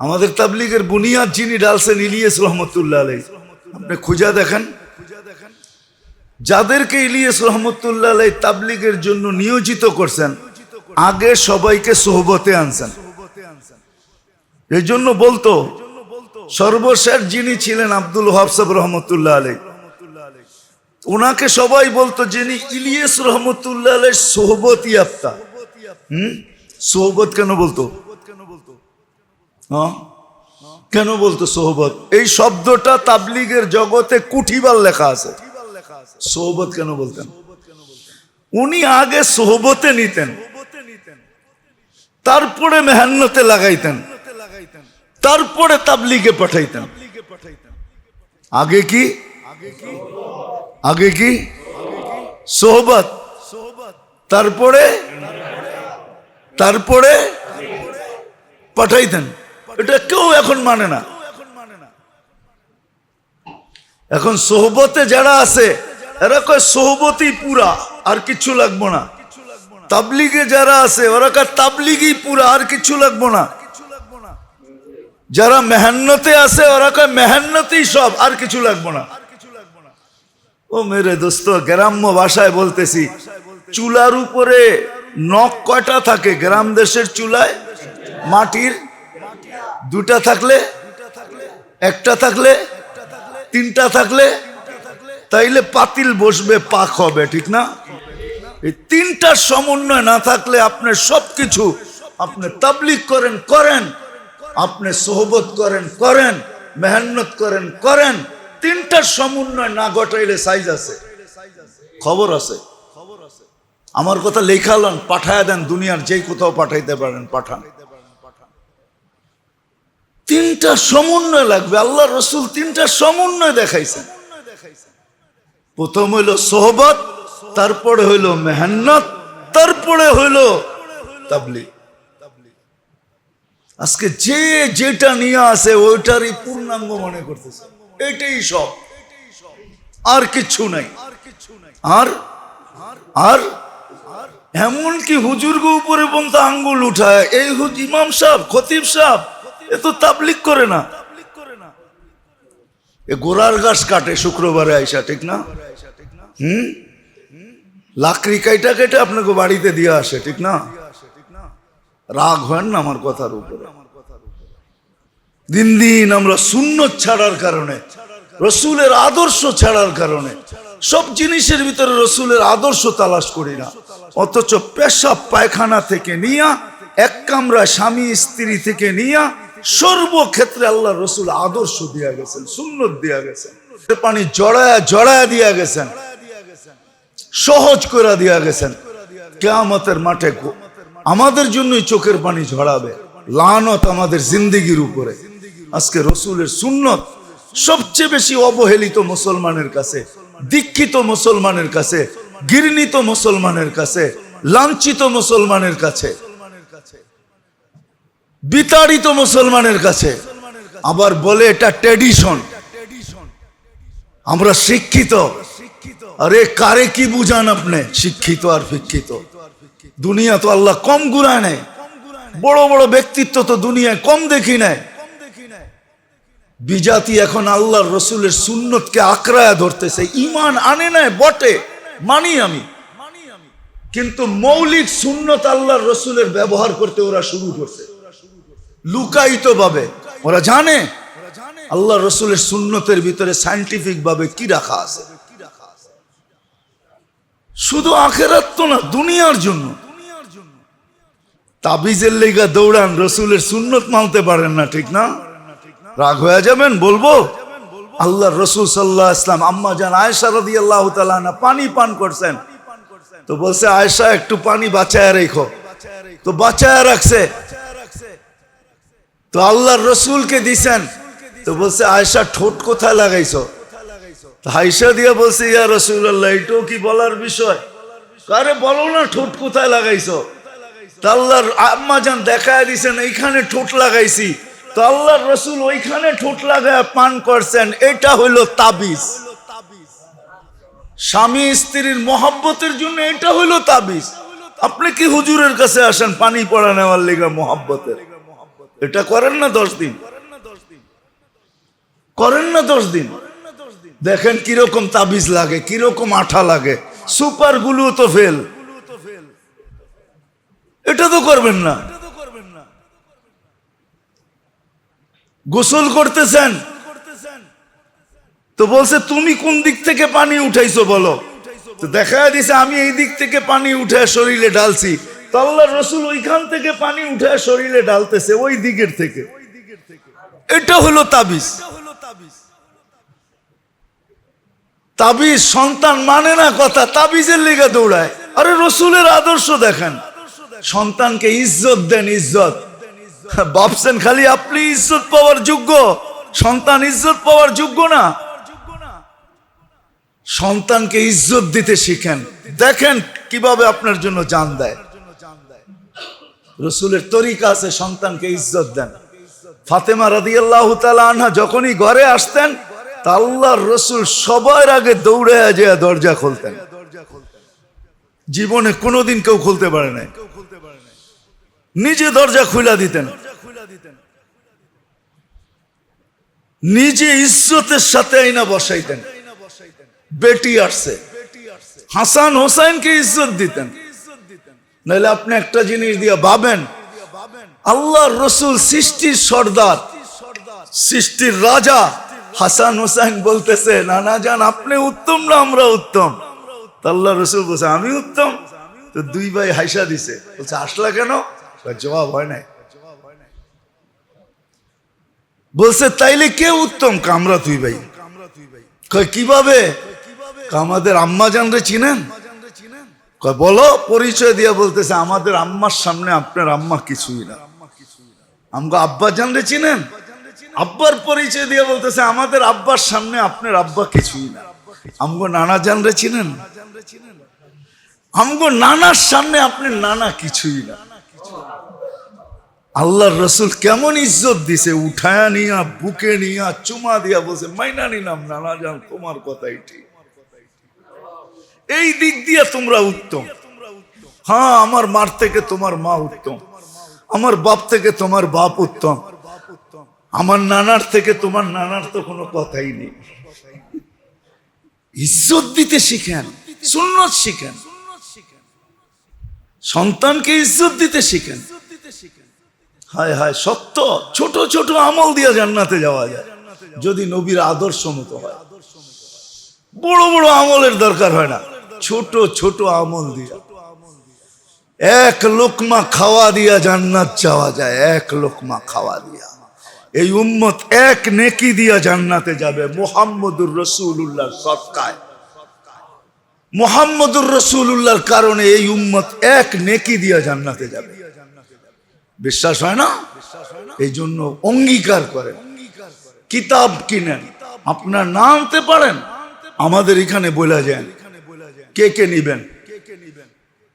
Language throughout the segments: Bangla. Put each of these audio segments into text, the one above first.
আমাদের তাবলিগের বুনিয়াদ যিনি ডালছেন ইলিয়াস রহমতুল্লাহ আলাই আপনি খুঁজা দেখেন? যাদেরকে ইলিয়াস রহমতুল্লাহ আলাই তাবলিগের জন্য নিয়োজিত করছেন, আগে সবাইকে সোহবতে আনছেন। এই জন্য বলতো, সর্বশেষ যিনি ছিলেন আব্দুল হাফসাব রহমতুল্লাহ আলাই ওনাকে সবাই বলতো যিনি ইলিয়াস রহমতুল্লাহ আলাই সোহবত ইয়াপ্তা হুম? সোহবত কেন বলতো? কেন বলতো সোহবত? এই শব্দটা তাবলিগের জগতে কুঠিবার লেখা আছে। সোহবত কেন বলতেন? উনি আগে সোহবতে নিতেন। তারপরে মেহান্নতে লাগাইতেন। তারপরে তাবলিগে পাঠাইতেন। আগে কি? আগে কি? সোহবত। তারপরে? তারপরে? পাঠাইতেন। এটা কেউ এখন মানে না। এখন সোহবতে যারা আছে, এরা কয় সোহবতই পুরা, আর কিছু লাগবো না। তাবলিগে যারা আছে, ওরা কয় তাবলিগই পুরা, আর কিছু লাগবো না। যারা মেহান্নতে আছে, ওরা কয় মেহান্নতেই সব, আর কিছু লাগবো না। ও মেরে দোস্ত, গ্রাম্য ভাষায় বলতেছি, চুলার উপরে নখ কয়টা থাকে? গ্রাম দেশের চুলায়, মাটির দুটা থাকলে, একটা থাকলে, তিনটা থাকলে, তাইলে পাতিল বসবে, পাক হবে, ঠিক না? এই তিনটার সমন্বয় না থাকলে আপনি সবকিছু আপনি তাবলিক করেন করেন। আপনি সোহবত করেন করেন। মেহান্নত করেন করেন। তিনটার সমন্বয় না ঘটাইলে সাইজ আছে। খবর আছে। আমার কথা লেখালেন, পাঠায় দেন, দুনিয়ার যেই কোথাও পাঠাইতে পারেন, পাঠান। তিনটা সমন্বয় লাগবে। আল্লাহ রসুল তিনটা সমন্বয় দেখাইছেন। প্রথম হইল সোহবত, তারপরে হইল মেহান্নত, তারপরে হইল তাবলি আজকে যে যেটা নিয়ে আসে ওইটারই পূর্ণাঙ্গ মনে করতেছে। এটাই সব। আর কিছু নাই। আর আর, এমনকি হুজুরকে উপরে পর্যন্ত আঙ্গুল উঠায়। এই হুজ ইমাম সাহ খতিব সাহ এ তো তাবলিক করে না। এ গোড়ার গাছ কাটে শুক্রবারে আইসা, ঠিক না? হুম? লাকড়ি কাইটা কেটে আপনাকে বাড়িতে দিয়ে আসে, ঠিক না? রাগ না আমার কথার উপরে। দিন দিন আমরা শূন্য ছাড়ার কারণে, রসুলের আদর্শ ছাড়ার কারণে, সব জিনিসের ভিতরে রসুলের আদর্শ তালাশ করি না। অথচ পেশাব পায়খানা থেকে নিয়া, এক কামরা স্বামী স্ত্রী থেকে নিয়া সর্বক্ষেত্রে আল্লাহ রসুল আদর্শ দিয়া গেছেন, সুন্নত দিয়া গেছেন। পানি জড়ায়া জড়ায়া দিয়া গেছেন, সহজ করে দিয়া গেছেন। কেয়ামতের মাঠে আমাদের জন্যই চোখের পানি ঝরাবে, লানত আমাদের জিন্দিগির উপরে। আজকে রসুলের সুন্নত সবচেয়ে বেশি অবহেলিত মুসলমানের কাছে, দীক্ষিত মুসলমানের কাছে, ঘৃণিত মুসলমানের কাছে, লাঞ্ছিত মুসলমানের কাছে। বিতাড়িত মুসলমানের কাছে। আবার বলে এটা ট্রেডিশন আমরা শিক্ষিত। আরে কারে কি বুঝান আপনি? শিক্ষিত আর শিক্ষিত দুনিয়া তো আল্লাহ কম গুড়ায় নেয়। বড় বড় ব্যক্তিত্ব তো দুনিয়ায় কম দেখি নেয়। বিজাতি এখন আল্লাহর রসুলের সুন্নতকে আঁকড়ায় ধরতেছে। ইমান আনে নাই বটে। মানি আমি। কিন্তু মৌলিক সুন্নত আল্লাহর রসুলের ব্যবহার করতে ওরা শুরু করছে। লুকায়িত ভাবে ওরা জানে? আল্লাহ রসুলের সুন্নতের ভিতরে সাইন্টিফিক ভাবে কি রাখা আছে? শুধু আখেরাত না, দুনিয়ার জন্য। তাবিজের লেগা দৌড়ান, রসুলের সুন্নত মানতে পারেন না, ঠিক না? রাগ হয়ে যাবেন, বলব? আল্লাহ রসুল সাল্লাহ ইসলাম আম্মা জান আয়সা রদি আল্লাহ তালা পানি পান করছেন। তো বলছে আয়সা একটু পানি বাঁচায় রেখো। তো বাঁচায় রাখছে। তো আল্লাহর রসুলকে দিছেন। তো বলছে আয়সা ঠোঁট কোথায় লাগাইছো? হাইসা দিয়ে বলছে, ইয়া রসুল আল্লাহ এটাও কি বলার বিষয়? আরে, বলো না, ঠোঁট কোথায় লাগাইছো? আল্লাহর আম্মা যান দেখায় দিছেন, এইখানে ঠোঁট লাগাইছি। তো আল্লাহর রসুল ওইখানে ঠোঁট লাগায় পান করছেন, এটা হইল তাবিজ। স্বামী স্ত্রীর মহাব্বতের জন্য এটা হইল তাবিজ। আপনি কি হুজুরের কাছে আসেন, পানি পড়া নেওয়ার লেগা মহাব্বতের? এটা করেন না দশ দিন। করেন না দশ দিন। দেখেন কীরকম তাবিজ লাগে, কীরকম আঠা লাগে। সুপারগুলো তো ফেল। এটা তো করবেন না। গোসল করতেছেন। তো বলছে, তুমি কোন দিক থেকে পানি উঠাইছো বলো? দেখা দিছে, আমি এই দিক থেকে পানি উঠে শরীরে ঢালছি। তো আল্লাহ রসুল ওইখান থেকে পানি উঠে শরীরে ঢালতেছে ওই দিকের থেকে। এটা হলো তাবিজ। তাবিজ সন্তান মানে না কথা, তাবিজের লেগে দৌড়ায়। আরে রসুলের আদর্শ সন্তানকে ইজ্জত দেন ইজ্জত। ভাবছেন খালি আপনি ইজ্জত পাওয়ার যোগ্য? সন্তান ইজ্জত পাওয়ার যোগ্য না? সন্তানকে ইজ্জত দিতে শিখেন। দেখেন কীভাবে আপনার জন্য জান দেয়। রসুলের তরিকা আছে, সন্তানকে ইজ্জত দেন। ফাতেমা রাদিয়াল্লাহ আনহা যখনই ঘরে আসতেন, তা আল্লাহর রসুল সবার আগে দৌড়ে যে দরজা খুলতেন। জীবনে কোনোদিন কেউ খুলতে পারে নাই। নিজে দরজা খুলা দিতেন। নিজে ইজ্জতের সাথে আইনা বসাইতেন। বেটি আসছে। হাসান হোসাইনকে ইজ্জত দিতেন। নাহলে আপনি একটা জিনিস দিয়ে ভাবেন আল্লাহর রসুল সৃষ্টির সর্দার, সৃষ্টির রাজা। হাসান হোসাইন বলতেছে, নানা যান আপনি উত্তম না আমরা উত্তম? আল্লাহ রসুল বলছে, আমি উত্তম। তো দুই ভাই হাইসা দিছে, বলছে, আসলা কেন? জবাব হয় নাই। বলছে, তাইলে কে উত্তম? কামরা তুই ভাই কীভাবে? আমাদের আম্মা জানরে চিনেন? বলো, পরিচয় দিয়ে বলতেছে, আমাদের আম্মার সামনে আপনার আম্মা কিছুই না। আমগো আব্বা জানরে চিনেন? আব্বার পরিচয় দিয়ে বলতেছে, আমাদের আব্বার সামনে আপনার আব্বা কিছুই না। আমগো নানা জানরে চিনেন? আমগো নানার সামনে আপনার নানা কিছুই না। আল্লাহর রসুল কেমন ইজ্জত দিছে, উঠায়া নিয়া, বুকে নিয়া, চুমা দিয়া বলছে, মাইনা নিলাম, নানা জান, তোমার কথাই ঠিক। এই দিক দিয়ে তোমরা উত্তম। হ্যাঁ আমার মার থেকে তোমার মা উত্তম। আমার বাপ থেকে তোমার বাপ উত্তম। আমার নানার থেকে তোমার নানার তো কোনো কথাই নেই। ইজ্জত দিতে শিখেন, সুন্নত শিখেন। সন্তানকে ইজ্জত দিতে শিখেন। হায় হায়, সত্য। ছোট ছোট আমল দিয়ে জান্নাতে যাওয়া যায়। যদি নবীর আদর্শ মতো হয়। বড় বড় আমলের দরকার হয় না। ছোট ছোট আমল দিয়া। এক লোকমা খাওয়া দিয়া জান্নাত যাওয়া যায়, এক লোকমা খাওয়া দিয়া। এই উম্মত এক নেকি দিয়া জান্নাতে যাবে, মোহাম্মদুর রসুল্লাহ সৎকায়। মোহাম্মদুর রসুল্লাহর কারণে এই উম্মত এক নেকি দিয়া জান্নাতে যাবে। বিশ্বাস হয় না? এই জন্য অঙ্গীকার করেন। কিতাব কিনেন। আপনার নামতে পারেন, আমাদের এখানে বলে যান কে কে নিবেন?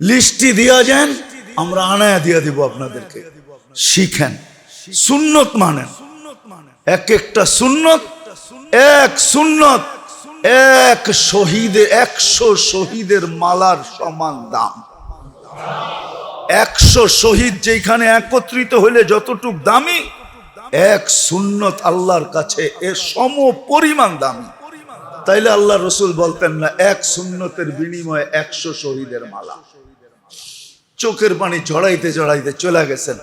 লিস্টি দিয়া যান, আমরা আনায়া দিয়া দিব আপনাদেরকে। শিখেন। সুন্নত মানেন। এক একটা সুন্নত, এক সুন্নত, এক শহীদের একশো শহীদের মালার সমান দাম। একশো শহীদ যেখানে একত্রিত হলে যতটুক দামি, এক সুন্নত আল্লাহর কাছে এর সম পরিমাণ দামি। তাইলে আল্লাহ রসুল বলতেন না, এক সুন্নতের বিনিময়ে একশো শহীদের মালা। চোখের পানি জড়াইতে জড়াইতে চলে গেছেন।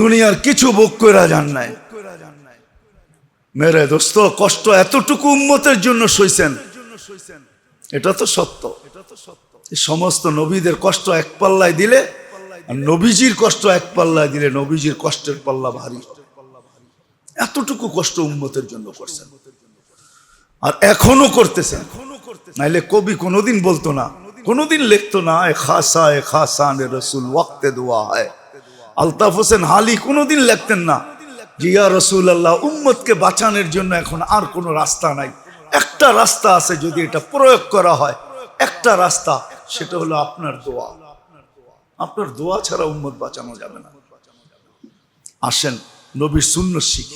দুনিয়ার কিছু বুক করে যান নাই। মেরে দোস্ত, কষ্ট এতটুকু উম্মতের জন্য সইছেন। এটা তো সত্য। সমস্ত নবীদের কষ্ট এক পাল্লায় দিলে, আর নবীজির কষ্ট এক পাল্লায় দিলে নবীজির কষ্টের পাল্লা ভারী। এতটুকু কষ্ট উন্মতের জন্য করছেন। আর এখনও করতেছেন। নাইলে কবি কোনোদিন বলতো না, কোনোদিন লিখতো না, এ খাসা এ খাসা নে রসুল, ওয়াক্তে দোয়া হয়। আলতাফ হোসেন হালি কোনোদিন লিখতেন না জিয়া রসুল আল্লাহ উম্মতকে বাঁচানোর জন্য এখন আর কোনো রাস্তা নাই। একটা রাস্তা আছে যদি এটা প্রয়োগ করা হয়, একটা রাস্তা, সেটা হলো আপনার দোয়া। আপনার দোয়া ছাড়া উম্মত বাঁচানো যাবে না। আসেন নবীর শূন্য শিখ।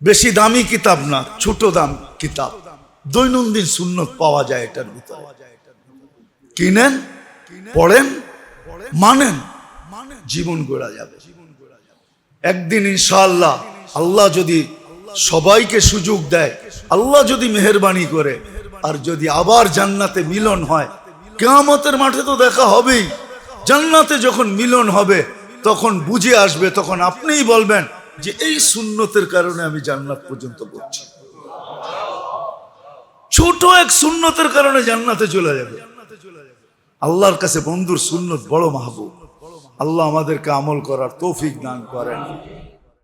বেশি দামি কিতাব না, ছোট দাম কিতাব। দৈনন্দিন সুন্নত পাওয়া যায় এটার ভিতরে। কিনেন, পড়েন, মানেন, জীবন গড়া যাবে। একদিন ইনশাআল্লাহ আল্লাহ যদি সবাইকে সুযোগ দেয়, আল্লাহ যদি মেহরবানি করে, আর যদি আবার জান্নাতে মিলন হয়, কেয়ামতের মাঠে তো দেখা হবেই। জান্নাতে যখন মিলন হবে, তখন বুঝে আসবে, তখন আপনিই বলবেন যে এই সুন্নতের কারণে আমি জান্নাত পর্যন্ত করছি ছোট এক সুন্নতের কারণে জান্নাতে চলে যাবে। আল্লাহর কাছে বন্ধুর সুন্নত বড় মাহবুব। আল্লাহ আমাদেরকে আমল করার তৌফিক দান করেন।